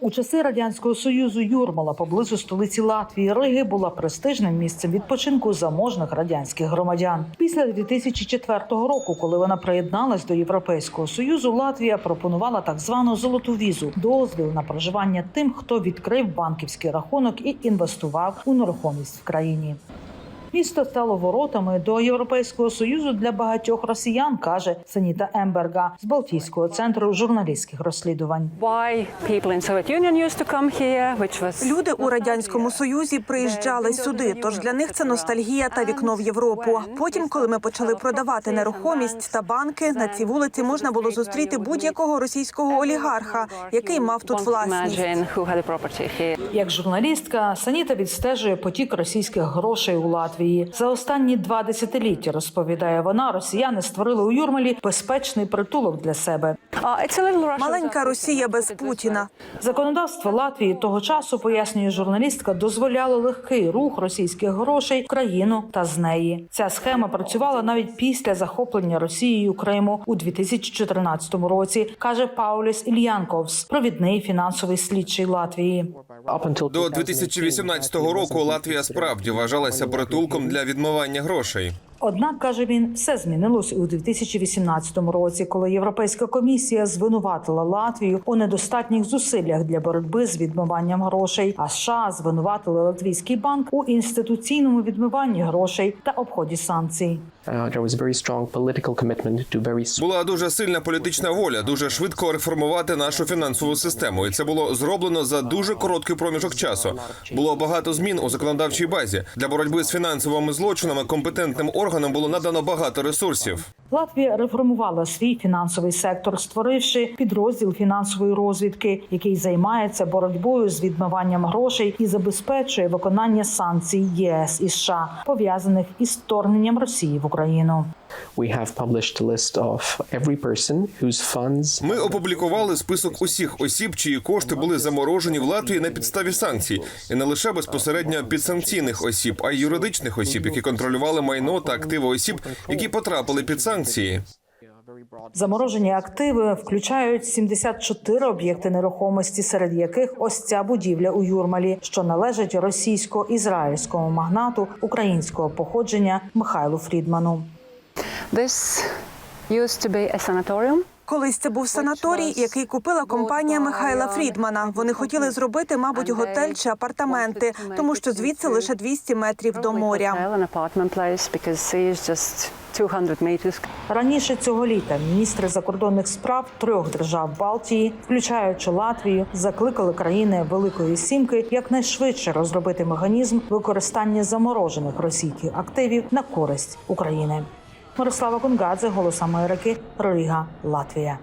У часи радянського союзу Юрмала поблизу столиці Латвії Риги була престижним місцем відпочинку заможних радянських громадян. Після 2004 року, коли вона приєдналась до Європейського союзу, Латвія пропонувала так звану золоту візу дозвіл на проживання тим, хто відкрив банківський рахунок і інвестував у нерухомість в країні. Місто стало воротами до Європейського союзу для багатьох росіян, каже Саніта Емберга з Балтійського центру журналістських розслідувань. Люди у радянському союзі приїжджали сюди. Тож для них це ностальгія та вікно в Європу. Потім, коли ми почали продавати нерухомість та банки, на цій вулиці можна було зустріти будь-якого російського олігарха, який мав тут власність. Як журналістка, Саніта відстежує потік російських грошей у Латвії. За останні два десятиліття розповідає вона, росіяни створили у Юрмалі безпечний притулок для себе. Маленька Росія без Путіна. Законодавство Латвії того часу, пояснює журналістка, дозволяло легкий рух російських грошей в країну та з неї. Ця схема працювала навіть після захоплення Росією Криму у 2014 році, каже Пауліс Ільянковс, провідний фінансовий слідчий Латвії. До 2018 року Латвія справді вважалася притулком для відмивання грошей. Однак каже він, все змінилось у 2018 році, коли Європейська комісія звинуватила Латвію у недостатніх зусиллях для боротьби з відмиванням грошей. А США звинуватили Латвійський банк у інституційному відмиванні грошей та обході санкцій. Uh, Була дуже сильна політична воля дуже швидко реформувати нашу фінансову систему, і це було зроблено за дуже короткий проміжок часу. Було багато змін у законодавчій базі для боротьби з фінансовими злочинами. Компетентним органам було надано багато ресурсів. Латвія реформувала свій фінансовий сектор, створивши підрозділ фінансової розвідки, який займається боротьбою з відмиванням грошей і забезпечує виконання санкцій ЄС і США, пов'язаних із вторгненням Росії в Україну. We have published a list of every person whose funds Ми опублікували список усіх осіб, чиї кошти були заморожені в Латвії на підставі санкцій, і не лише безпосередньо підсанкційних осіб, а й юридичних осіб, які контролювали майно та активи осіб, які потрапили під санкції. Заморожені активи включають 74 об'єкти нерухомості, серед яких ось ця будівля у Юрмалі, що належить російсько-ізраїльському магнату українського походження Михайлу Фрідману. This used to be a sanatorium. Колись це був санаторій, який купила компанія Михайла Фрідмана. Вони хотіли зробити, мабуть, готель чи апартаменти, тому що звідси лише 200 метрів до моря. Hotel, an apartment place, because sea is just 200 meters. Раніше цього літа міністри закордонних справ трьох держав Балтії, включаючи Латвію, закликали країни Великої Сімки якнайшвидше розробити механізм використання заморожених російських активів на користь України. Мирослава Кунгадзе, Голос Америки, Рига, Латвія.